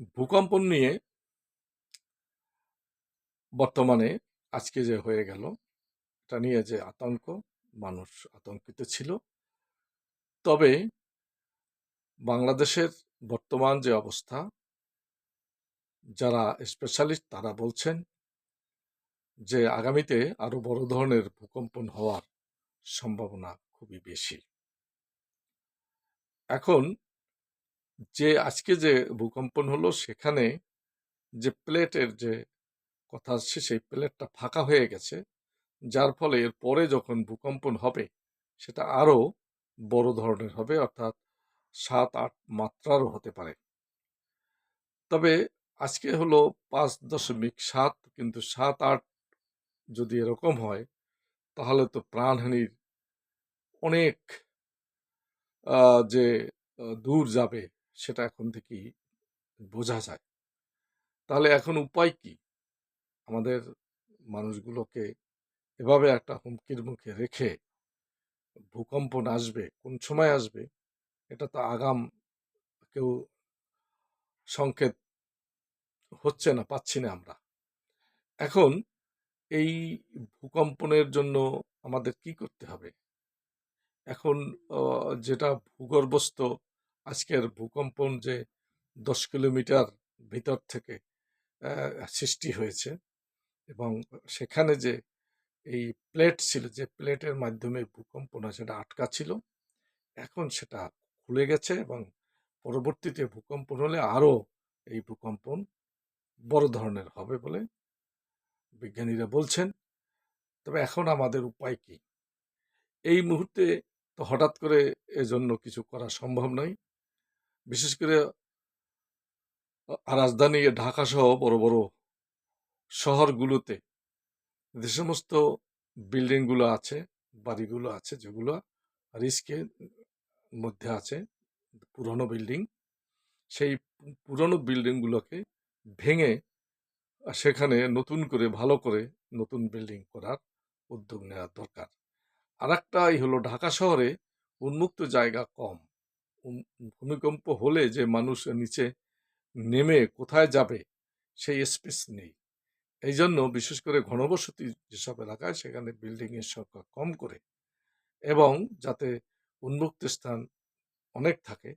ভূকম্পন নিয়ে বর্তমানে আজকে যে হয়ে গেল, এটা নিয়ে যে আতঙ্ক, মানুষ আতঙ্কিত ছিল। তবে বাংলাদেশের বর্তমান যে অবস্থা, যারা স্পেশালিস্ট তারা বলছেন যে আগামীতে আরও বড় ধরনের ভূকম্পন হওয়ার সম্ভাবনা খুবই বেশি। এখন যে আজকে যে ভূকম্পন হলো, সেখানে যে প্লেটের যে কথা আসছে, সেই প্লেটটা ফাঁকা হয়ে গেছে। যার ফলে এর পরে যখন ভূকম্পন হবে, সেটা আরও বড় ধরনের হবে, অর্থাৎ সাত, আট মাত্রারও হতে পারে। তবে আজকে হলো পাঁচ দশমিক সাত, কিন্তু সাত, আট যদি এরকম হয়, তাহলে তো প্রাণহানির অনেক যে দূর যাবে। সেটা এখন থেকেই বোঝা যায়। তাহলে এখন উপায় কি? আমাদের মানুষগুলোকে এভাবে একটা হুমকির মুখে রেখে ভূকম্পন আসবে কোন সময় আসবে, এটা তো আগাম কেউ সংকেত হচ্ছে না, পাচ্ছি না আমরা। এখন এই ভূকম্পনের জন্য আমাদের কি করতে হবে? এখন যেটা ভূগর্ভস্থ আজকের ভূকম্পন যে দশ কিলোমিটার ভিতর থেকে সৃষ্টি হয়েছে এবং সেখানে যে এই প্লেট ছিল, যে প্লেটের মাধ্যমে ভূকম্পন সেটা আটকা ছিল, এখন সেটা খুলে গেছে এবং পরবর্তীতে ভূকম্পন হলে আরও এই ভূকম্পন বড় ধরনের হবে বলে বিজ্ঞানীরা বলছেন। তবে এখন আমাদের উপায় কি? এই মুহূর্তে তো হঠাৎ করে এজন্য কিছু করা সম্ভব নয়। বিশেষ করে রাজধানী ঢাকা সহ বড় বড় শহরগুলোতে যে সমস্ত বিল্ডিংগুলো আছে, বাড়িগুলো আছে, যেগুলো রিস্কের মধ্যে আছে, পুরনো বিল্ডিং, সেই পুরনো বিল্ডিংগুলোকে ভেঙে সেখানে নতুন করে, ভালো করে নতুন বিল্ডিং করার উদ্যোগ নেওয়া দরকার। আর একটাই হলো ঢাকা শহরে উন্মুক্ত জায়গা কম। ভূমিকম্প হলে যে মানুষ নিচে নেমে কোথায় যাবে, সেই স্পেস নেই। এই জন্য বিশেষ করে ঘনবসতি যেসব এলাকায় সেখানে বিল্ডিং এর সংখ্যা কম করে এবং যাতে উন্মুক্ত স্থান অনেক থাকে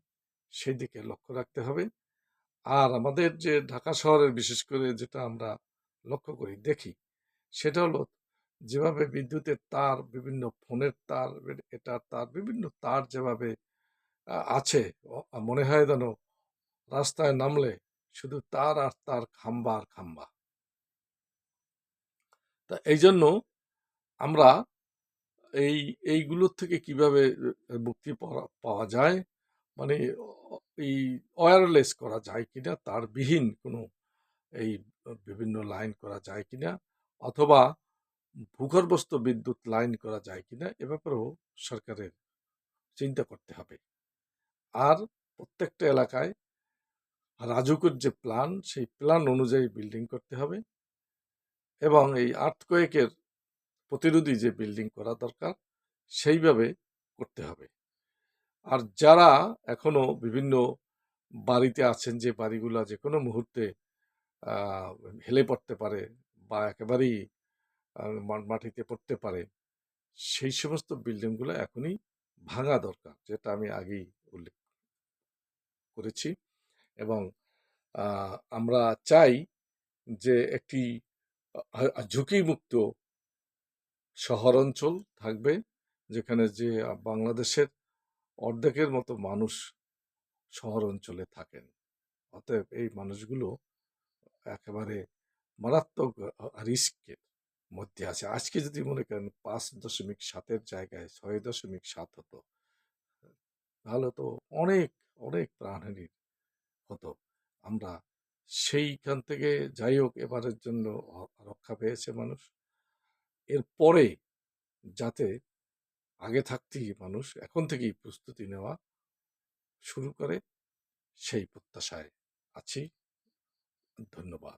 সেই দিকে লক্ষ্য রাখতে হবে। আর আমাদের যে ঢাকা শহরের বিশেষ করে যেটা আমরা লক্ষ্য করি, দেখি, সেটা হলো যেভাবে বিদ্যুতের তার, বিভিন্ন ফোনের তার, এটার তার, বিভিন্ন তার যেভাবে আছে। মনে হয় যেন রাস্তায় নামলে শুধু তার আর তার খাম্বা আর খাম্বা। তা এই জন্য আমরা এই, এইগুলোর থেকে কীভাবে মুক্তি পাওয়া যায়? মানে এই ওয়্যারলেস করা যায় কিনা? তার বিহীন কোনো এই বিভিন্ন লাইন করা যায় কিনা? অথবা ভূগর্ভস্থ বিদ্যুৎ লাইন করা যায় কিনা? এ ব্যাপারেও সরকারের চিন্তা করতে হবে। আর প্রত্যেকটা এলাকায় রাজুকের যে প্ল্যান, সেই প্ল্যান অনুযায়ী বিল্ডিং করতে হবে এবং এই আর্থকোয়েকের প্রতিরোধী যে বিল্ডিং করা দরকার, সেইভাবে করতে হবে। আর যারা এখনও বিভিন্ন বাড়িতে আছেন, যে বাড়িগুলো যে কোনো মুহূর্তে হেলে পড়তে পারে বা একেবারেই মাটিতে পড়তে পারে, সেই সমস্ত বিল্ডিংগুলো এখনই ভাঙা দরকার, যেটা আমি আগেই উল্লেখ করেছি এবং আমরা চাই যে একটি ঝুঁকিমুক্ত শহর অঞ্চল থাকবে যেখানে যে বাংলাদেশের অর্ধেকের মতো মানুষ শহর অঞ্চলে থাকেন। অতএব এই মানুষগুলো একেবারে মারাত্মক রিস্কের মধ্যে আছে। আজকে যদি মনে করেন পাঁচ দশমিক সাতের জায়গায় ছয় দশমিক সাত হতো, তাহলে তো অনেক অনেক প্রাণহানির হতো। আমরা সেইখান থেকে যাই হোক এবারের জন্য রক্ষা পেয়েছে মানুষ। এরপরে যাতে আগে থাকতেই মানুষ এখন থেকেই প্রস্তুতি নেওয়া শুরু করে, সেই প্রত্যাশায় আছি। ধন্যবাদ।